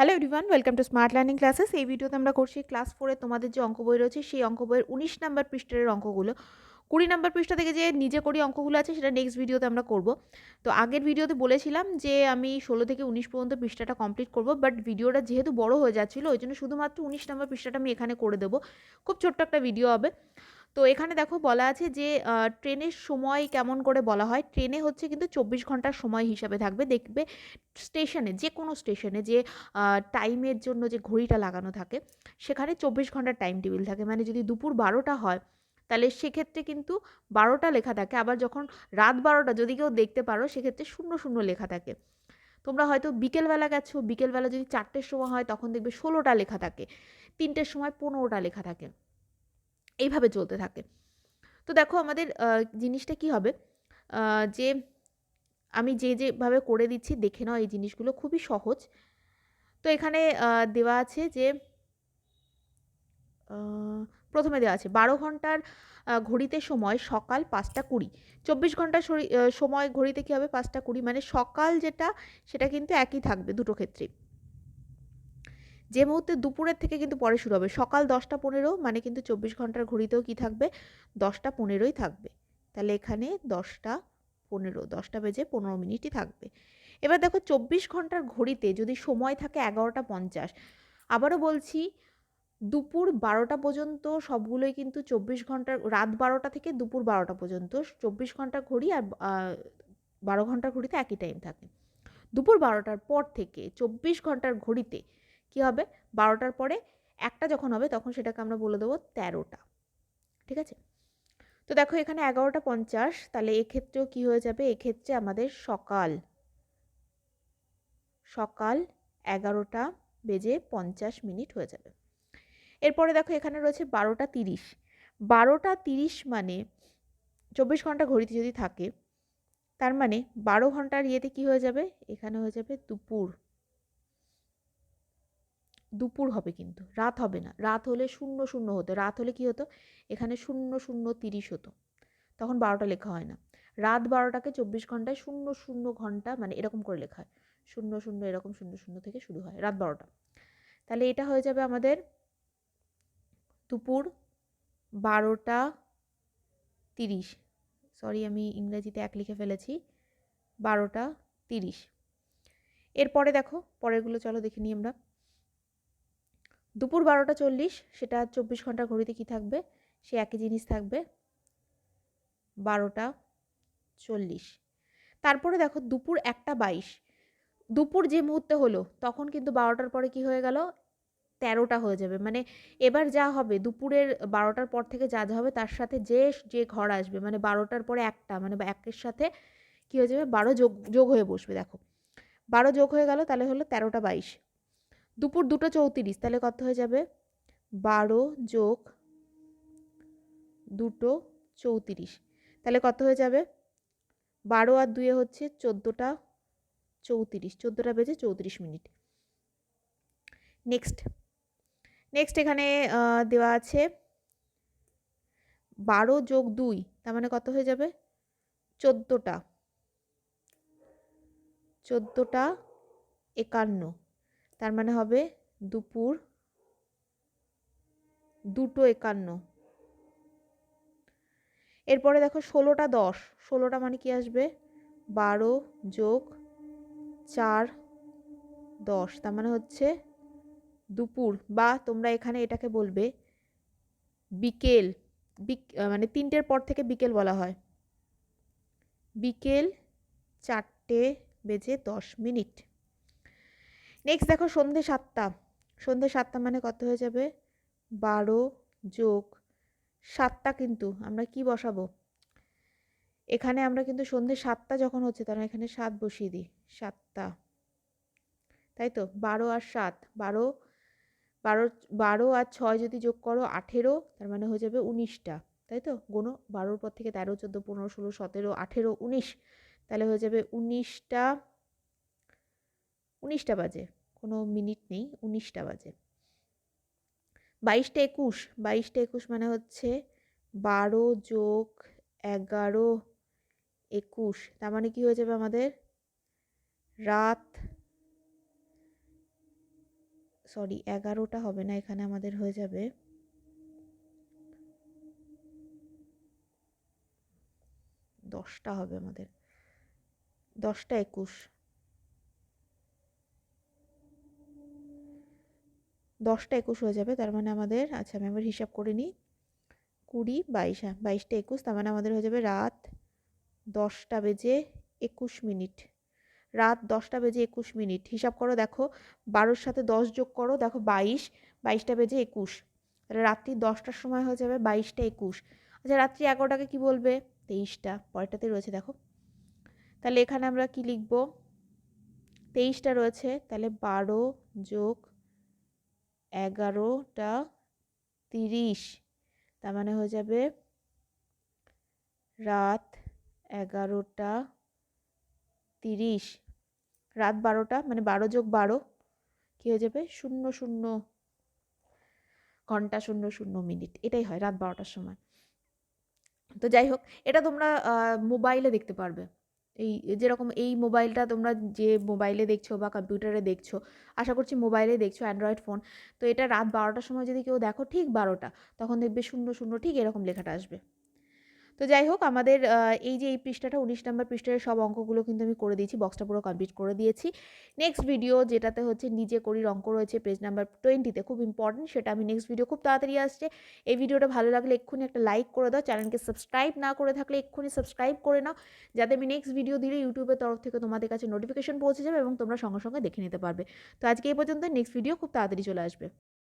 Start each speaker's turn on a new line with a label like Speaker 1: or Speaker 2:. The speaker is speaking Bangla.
Speaker 1: Hello everyone welcome to smart learning classes এই ভিডিওতে আমরা করছি ক্লাস ফোরে তোমাদের যে অঙ্ক বই রয়েছে, সেই অঙ্ক বইয়ের উনিশ নাম্বার পৃষ্ঠার অঙ্কগুলো। কুড়ি নাম্বার পৃষ্ঠা থেকে যে নিজে করি অঙ্কগুলো আছে, সেটা নেক্সট ভিডিওতে আমরা করব। তো আগের ভিডিওতে বলেছিলাম যে আমি ষোলো থেকে উনিশ পর্যন্ত পৃষ্ঠাটা কমপ্লিট করব বাট ভিডিওটা যেহেতু বড় হয়ে যাচ্ছিল, ওই জন্য শুধুমাত্র উনিশ নাম্বার পৃষ্ঠাটা আমি এখানে করে দেবো। খুব ছোট্ট একটা ভিডিও হবে। তো এখানে দেখো বলা আছে যে ট্রেনের সময় কেমন করে বলা হয়? ট্রেনে হচ্ছে কিন্তু চব্বিশ ঘণ্টার সময় হিসাবে থাকবে। দেখবে স্টেশনে যে কোনো স্টেশনে যে টাইমের জন্য যে ঘড়িটা লাগানো থাকে, সেখানে চব্বিশ ঘণ্টার টাইম টেবিল থাকে। মানে যদি দুপুর বারোটা হয়, তাহলে সেক্ষেত্রে কিন্তু বারোটা লেখা থাকে। আবার যখন রাত বারোটা, যদি কেউ দেখতে পারো, সেক্ষেত্রে শূন্য শূন্য লেখা থাকে। তোমরা হয়তো বিকেলবেলা গেছো, বিকেলবেলা যদি চারটের সময় হয়, তখন দেখবে ষোলোটা লেখা থাকে। তিনটের সময় পনেরোটা লেখা থাকে। এইভাবে চলতে থাকে। তো দেখো আমাদের জিনিসটা কি হবে? যে আমি যে যেভাবে করে দিচ্ছি, দেখে নাও এই জিনিসগুলো খুবই সহজ। তো এখানে দেওয়া আছে যে প্রথমে দেওয়া আছে, বারো ঘণ্টার ঘড়িতে সময় সকাল পাঁচটা কুড়ি। চব্বিশ ঘণ্টার সময় ঘড়িতে কী হবে? পাঁচটা কুড়ি। মানে সকাল যেটা, সেটা কিন্তু একই থাকবে দুটো ক্ষেত্রেই। যে মুহূর্তে দুপুরের থেকে কিন্তু পরে শুরু হবে। সকাল দশটা পনেরো মানে কিন্তু চব্বিশ ঘণ্টার ঘড়িতেও কি থাকবে? দশটা পনেরোই থাকবে। তাহলে এখানে দশটা পনেরো, দশটা বেজে পনেরো মিনিটই থাকবে। এবার দেখো চব্বিশ ঘণ্টার ঘড়িতে যদি সময় থাকে এগারোটা পঞ্চাশ, আবারও বলছি দুপুর বারোটা পর্যন্ত সবগুলোই কিন্তু চব্বিশ ঘণ্টার, রাত বারোটা থেকে দুপুর বারোটা পর্যন্ত চব্বিশ ঘণ্টা ঘড়ি আর বারো ঘণ্টার ঘড়িতে একই টাইম থাকে। দুপুর বারোটার পর থেকে চব্বিশ ঘণ্টার ঘড়িতে কী হবে? বারোটার পরে একটা যখন হবে তখন সেটাকে আমরা বলে দেবো তেরোটা। ঠিক আছে? তো দেখো এখানে এগারোটা পঞ্চাশ, তাহলে এক্ষেত্রেও কী হয়ে যাবে? এক্ষেত্রে আমাদের সকাল। সকাল এগারোটা বেজে পঞ্চাশ মিনিট হয়ে যাবে। এরপরে দেখো এখানে রয়েছে বারোটা তিরিশ। বারোটা তিরিশ মানে চব্বিশ ঘণ্টা ঘড়িতে যদি থাকে, তার মানে বারো ঘণ্টার ইয়েতে কী হয়ে যাবে? এখানে হয়ে যাবে দুপুর। দুপুর হবে কিন্তু, রাত হবে না। রাত হলে শূন্য শূন্য হতো। রাত হলে কি হতো? এখানে শূন্য শূন্য তিরিশ হতো। তখন বারোটা লেখা হয় না। রাত বারোটাকে চব্বিশ ঘন্টায় শূন্য শূন্য ঘণ্টা মানে এরকম করে লেখা হয়। শূন্য শূন্য এরকম শূন্য শূন্য থেকে শুরু হয় রাত বারোটা। তাহলে এটা হয়ে যাবে আমাদের দুপুর বারোটা তিরিশ। সরি, আমি ইংরেজিতে এক লিখে ফেলেছি। বারোটা তিরিশ। এরপরে দেখো, পরেরগুলো চলো দেখে নিই আমরা। দুপুর বারোটা চল্লিশ, সেটা চব্বিশ ঘণ্টা ঘড়িতে কি থাকবে? সে একই জিনিস থাকবে। বারোটা চল্লিশ। তারপরে দেখো দুপুর একটা বাইশ। দুপুর যে মুহূর্তে হলো, তখন কিন্তু বারোটার পরে কি হয়ে গেল? তেরোটা হয়ে যাবে। মানে এবার যা হবে, দুপুরের বারোটার পর থেকে যা যা হবে, তার সাথে যে যে ঘর আসবে মানে বারোটার পরে একটা মানে একের সাথে কী হয়ে যাবে? বারো যোগ যোগ হয়ে বসবে, দেখো। বারো যোগ হয়ে গেল, তাহলে হলো তেরোটা বাইশ। দুপুর দুটো চৌত্রিশ, তাহলে কত হয়ে যাবে? বারো যোগ দুটো চৌত্রিশ, তাহলে কত হয়ে যাবে? বারো আর দুয়ে হচ্ছে চোদ্দোটা চৌত্রিশ, চোদ্দোটা বেজে চৌত্রিশ মিনিট। নেক্সট নেক্সট এখানে দেওয়া আছে বারো যোগ দুই, তার মানে কত হয়ে যাবে? চোদ্দোটা চোদ্দোটা একান্ন। তার মানে হবে দুপুর দুটো একান্ন। এরপরে দেখো ষোলোটা দশ। ষোলোটা মানে কি আসবে? বারো যোগ চার দশ। তার মানে হচ্ছে দুপুর বা তোমরা এখানে এটাকে বলবে বিকেল। মানে তিনটের পর থেকে বিকেল বলা হয়। বিকেল চারটে বেজে দশ মিনিট। নেক্সট দেখো সন্ধে সাতটা। সন্ধে সাতটা মানে কত হয়ে যাবে? বারো যোগ সাতটা কিন্তু আমরা কি বসাবো? এখানে আমরা কিন্তু সন্ধে সাতটা যখন হচ্ছে তখন এখানে সাত বসিয়ে দিই, সাতটা। তাই তো? বারো আর সাত, বারো বারো বারো আর ছয় যদি যোগ করো আঠেরো, তার মানে হয়ে যাবে উনিশটা। তাই তো? গোনো বারোর পর থেকে তেরো, চোদ্দ, পনেরো, ষোলো, সতেরো, আঠেরো, উনিশ, তাহলে হয়ে যাবে উনিশটা উনিশটা বাজে। কোনো মিনিট নেই, উনিশটা বাজে। বাইশটা একুশ বাইশটা একুশ মানে হচ্ছে বারো যোগ এগারো একুশ, তার মানে কী হয়ে যাবে আমাদের? রাত, সরি, এগারোটা হবে না, এখানে আমাদের হয়ে যাবে দশটা হবে আমাদের। দশটা একুশ। দশটা একুশ হয়ে যাবে, তার মানে আমাদের আচ্ছা আমি আবার হিসাব করে নিই, কুড়ি, বাইশ হ্যাঁ বাইশটা একুশ, তার মানে আমাদের হয়ে যাবে রাত দশটা বেজে একুশ মিনিট। রাত দশটা বেজে একুশ মিনিট, হিসাব করো দেখো, বারোর সাথে দশ যোগ করো, দেখো বাইশ, বাইশটা বেজে একুশ, তাহলে রাত্রি দশটার সময় হয়ে যাবে বাইশটা একুশ। আচ্ছা রাত্রি এগারোটাকে কি বলবে? তেইশটা, পরেরটাতে রয়েছে দেখো। তাহলে এখানে আমরা কি লিখব? তেইশটা রয়েছে, তাহলে বারো যোগ এগারোটা তিরিশ। তার মানে হয়ে যাবে রাত এগারোটা তিরিশ। রাত বারোটা মানে বারো যোগ বারো, কী হয়ে যাবে? শূন্য শূন্য ঘণ্টা শূন্য শূন্য মিনিট। এটাই হয় রাত বারোটার সময়। তো যাই হোক, এটা তোমরা মোবাইলে দেখতে পারবে। এই যেরকম এই মোবাইলটা তোমরা যে মোবাইলে দেখছ বা কম্পিউটারে দেখছ, আশা করছি মোবাইলে দেখছ অ্যান্ড্রয়েড ফোন, তো এটা রাত বারোটার সময় যদি কেউ দেখো ঠিক বারোটা, তখন দেখবে শূন্য শূন্য ঠিক এরকম লেখাটা আসবে। তো যাই হোক, আমাদের এই যে এই পৃষ্ঠাটা, উনিশ নম্বর পৃষ্ঠার সব অঙ্কগুলো কিন্তু আমি করে দিয়েছি বক্সটা পুরো কমপ্লিট করে দিয়েছি। নেক্সট ভিডিও যেটাতে হচ্ছে নিজে করির অঙ্ক রয়েছে পেজ নাম্বার টোয়েন্টিতে খুব ইম্পর্টেন্ট সেটা আমি নেক্সট ভিডিও খুব তাড়াতাড়ি আসছে। এই ভিডিওটা ভালো লাগলে এক্ষুনি একটা লাইক করে দাও চ্যানেলকে সাবস্ক্রাইব না করে থাকলে এক্ষুনি সাবস্ক্রাইব করে নাও, যাতে আমি নেক্সট ভিডিও দিলে ইউটিউবের তরফ থেকে তোমাদের কাছে নোটিফিকেশন পৌঁছে যাবে এবং তোমরা সঙ্গে সঙ্গে দেখে নিতে পারবে। তো আজকে এই পর্যন্ত নেক্সট ভিডিও খুব তাড়াতাড়ি চলে আসবে।